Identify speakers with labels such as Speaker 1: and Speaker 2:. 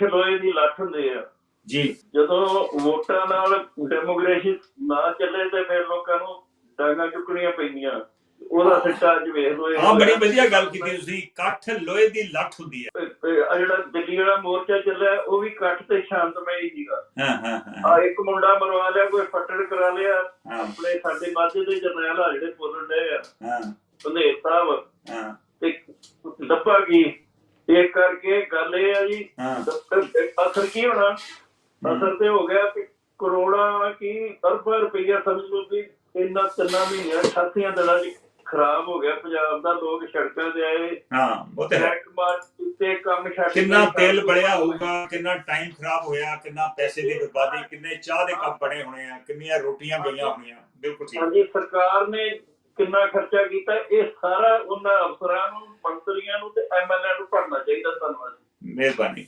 Speaker 1: ਇਕੱਠ ਲੋਏ ਦੀ ਲੱਠ ਹੁੰਦੇ ਆ।
Speaker 2: ਜੀ।
Speaker 1: ਜਦੋਂ ਵੋਟਾਂ ਨਾਲ ਡੈਮੋਕ੍ਰੇਸੀ ਨਾ ਚੱਲੇ ਤੇ ਫਿਰ ਲੋਕਾਂ ਨੂੰ ਡਾਂਗਾ ਚੁੱਕਣੀਆਂ ਪੈਂਦੀਆਂ। ਉਹਦਾ ਸਿੱਟਾ ਅੱਜ ਵੇਖ ਲੋ
Speaker 2: ਹਾਂ ਬੜੀ ਵਧੀਆ ਗੱਲ ਕੀਤੀ ਤੁਸੀਂ। ਇਕੱਠ ਲੋਹੇ ਦੀ ਲੱਠ ਹੁੰਦੀ ਹੈ
Speaker 1: ਆ ਜਿਹੜਾ ਦਿੱਲੀ ਵਾਲਾ ਮੋਰਚਾ ਚੱਲਿਆ ਉਹ ਵੀ ਇਕੱਠ ਤੇ ਸ਼ਾਂਤਮਈ ਸੀਗਾ।
Speaker 2: ਹਾਂ ਹਾਂ ਹਾਂ।
Speaker 1: ਆ ਇੱਕ ਮੁੰਡਾ ਮਰਵਾ ਲਿਆ ਕੋਈ ਫੱਟੜ ਕਰਾ ਲਿਆ। ਆਪਣੇ ਸਾਡੇ ਮਾਝੇ ਦੇ ਜਰਨੈਲ ਆ ਜਿਹੜੇ ਬੋਲਣ ਡਏ ਆ।
Speaker 2: ਹਾਂ।
Speaker 1: ਬੰਦੇਰ ਸਾਹਿਬ।
Speaker 2: ਹਾਂ।
Speaker 1: ਤੇ ਲੱਭਾ ਕੀ? ਇਹ ਕਰਕੇ ਗੱਲ ਇਹ ਆ ਜੀ ਅਸਰ ਕੀ ਹੋਣਾ? ਅਸਰ ਤੇ ਹੋ ਗਿਆ ਕਿ ਕਰੋੜਾਂ ਕੀ ਅਰਬਾਂ ਰੁਪਈਆ ਸਮਝ ਲਓ ਵੀ ਇੰਨਾ ਤਿੰਨਾਂ ਮਹੀਨਿਆਂ ਸਾਥੀਆਂ ਦਿਨਾਂ ਚ ਖਰਾਬ ਹੋ ਗਿਆ। ਪੰਜਾਬ ਦਾ ਲੋਕ ਸੜਕਾਂ ਤੇ ਆਏ।
Speaker 2: ਹਾਂ ਉਹ ਤੇ ਹੈ।
Speaker 1: ਟਰੈਕ ਮਾਰ ਤੇ ਕੰਮ ਛੱਡ
Speaker 2: ਕਿੰਨਾ ਤੇਲ ਬੜਿਆ ਹੋਊਗਾ ਕਿੰਨਾ ਟਾਈਮ ਖਰਾਬ ਹੋਇਆ ਕਿੰਨਾ ਪੈਸੇ ਦੀ ਬਰਬਾਦੀ ਕਿੰਨੇ ਚਾਹ ਦੇ ਕੱਪ ਬਣੇ ਹੋਣੇ ਆ ਕਿੰਨੀਆਂ ਰੋਟੀਆਂ ਗਈਆਂ ਹੋਣੀਆਂ ਬਿਲਕੁਲ ਠੀਕ।
Speaker 1: ਹਾਂਜੀ ਸਰਕਾਰ ਨੇ ਕਿੰਨਾ ਖਰਚਾ ਕੀਤਾ ਇਹ ਸਾਰਾ ਉਹਨਾਂ ਅਫਸਰਾਂ ਨੂੰ ਮੰਤਰੀਆਂ ਨੂੰ ਤੇ ਐਮਐਲਏ ਨੂੰ